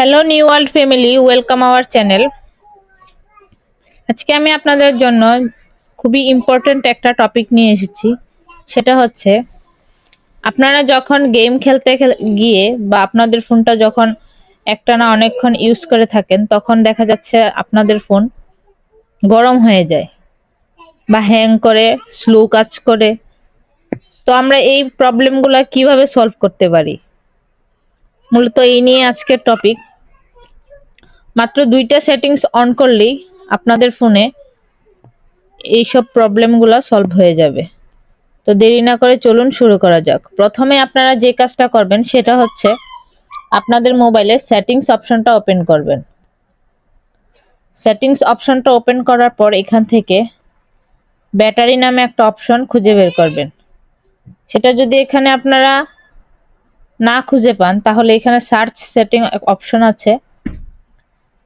Hello new world family welcome our channel আজকে আমি আপনাদের জন্য খুবই ইম্পর্ট্যান্ট একটা টপিক নিয়ে এসেছি। সেটা হচ্ছে, আপনারা যখন গেম খেলতে গিয়ে বা আপনাদের ফোনটা যখন একটানা অনেকক্ষণ ইউজ করে থাকেন, তখন দেখা যাচ্ছে আপনাদের ফোন গরম হয়ে যায় বা হ্যাং করে স্লো কাজ করে। তো আমরা এই প্রবলেমগুলো কীভাবে সলভ করতে পারি? মূলত এই নিয়ে আজকের টপিক মাত্র দুইটা সেটিংস অন করলেই আপনাদের ফোনে এইসব প্রবলেমগুলো সলভ হয়ে যাবে। তো দেরি না করে চলুন শুরু করা যাক। প্রথমে আপনারা যে কাজটা করবেন সেটা হচ্ছে আপনাদের মোবাইলে সেটিংস অপশনটা ওপেন করবেন। সেটিংস অপশনটা ওপেন করার পর এখান থেকে ব্যাটারি নামে একটা অপশন খুঁজে বের করবেন। সেটা যদি এখানে আপনারা না খুঁজে পান, তাহলে এখানে সার্চ সেটিং অপশন আছে।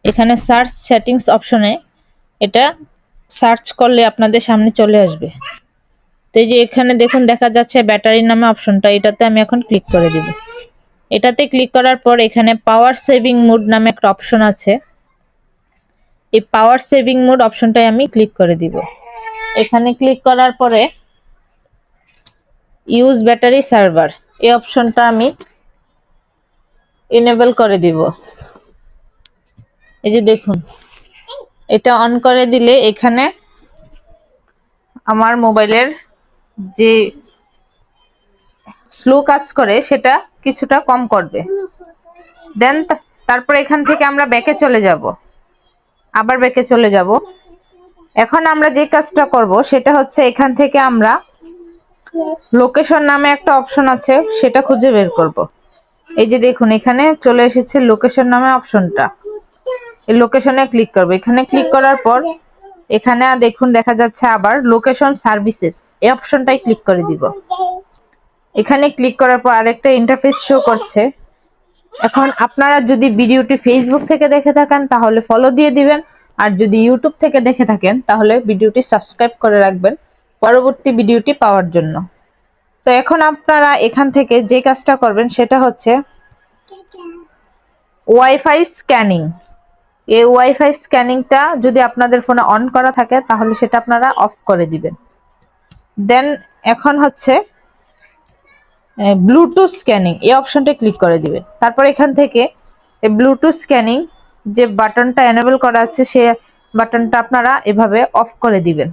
এখানে সার্চ সেটিংস অপশনে এটা সার্চ করলে আপনাদের সামনে চলে আসবে। তো এই যে এখানে দেখুন দেখা যাচ্ছে ব্যাটারি নামে অপশনটা এটাতে আমি এখন ক্লিক করে দিব। এটাতে ক্লিক করার পর এখানে পাওয়ার সেভিং মোড নামে একটা অপশন আছে। এই পাওয়ার সেভিং মোড অপশনটাই আমি ক্লিক করে দিব। এখানে ক্লিক করার পরে ইউজ ব্যাটারি সার্ভার এই অপশনটা আমি এনেবল করে দিব। এই যে দেখুন, এটা অন করে দিলে এখানে আমার মোবাইলের যে স্লো কাজ করে, সেটা কিছুটা কম করবে। দেন তারপর এখান থেকে আমরা ব্যাকে চলে যাব। আবার ব্যাকে চলে যাব। এখন আমরা যে কাজটা করব, সেটা হচ্ছে এখান থেকে আমরা লোকেশন নামে একটা অপশন আছে, সেটা খুঁজে বের করব। এই যে দেখুন, এখানে চলে এসেছে লোকেশন নামে অপশনটা এই লোকেশনে ক্লিক করব। এখানে ক্লিক করার পর এখানে দেখুন দেখা যাচ্ছে আবার লোকেশন সার্ভিসেস এই অপশনটাই ক্লিক করে দিব। এখানে ক্লিক করার পর আরেকটা ইন্টারফেস শো করছে। এখন আপনারা যদি ভিডিওটি ফেসবুক থেকে দেখে থাকেন তাহলে ফলো দিয়ে দিবেন। আর যদি ইউটিউব থেকে দেখে থাকেন তাহলে ভিডিওটি সাবস্ক্রাইব করে রাখবেন পরবর্তী ভিডিওটি পাওয়ার জন্য। তো এখন আপনারা এখান থেকে যে কাজটা করবেন সেটা হচ্ছে ওয়াইফাই স্ক্যানিং এই ওয়াইফাই স্ক্যানিংটা যদি আপনাদের ফোনে অন করা থাকে, তাহলে সেটা আপনারা অফ করে দিবেন। দেন এখন হচ্ছে ব্লুটুথ স্ক্যানিং এই অপশনটা ক্লিক করে দিবেন। তারপর এখান থেকে এই ব্লুটুথ স্ক্যানিং যে বাটনটা এনেবল করা আছে, সে বাটনটা আপনারা এভাবে অফ করে দিবেন।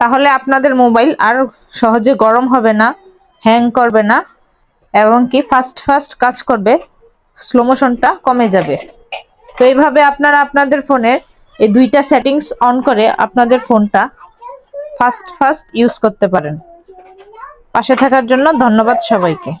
তাহলে আপনাদের মোবাইল আর সহজে গরম হবে না হ্যাং করবে না, এবং কি ফাস্ট ফাস্ট কাজ করবে স্লো মোশনটা কমে যাবে। তো এইভাবে আপনারা আপনাদের ফোনের এই দুইটা সেটিংস অন করে আপনাদের ফোনটা ফাস্ট ফাস্ট ইউজ করতে পারেন। পাশে থাকার জন্য ধন্যবাদ সবাইকে।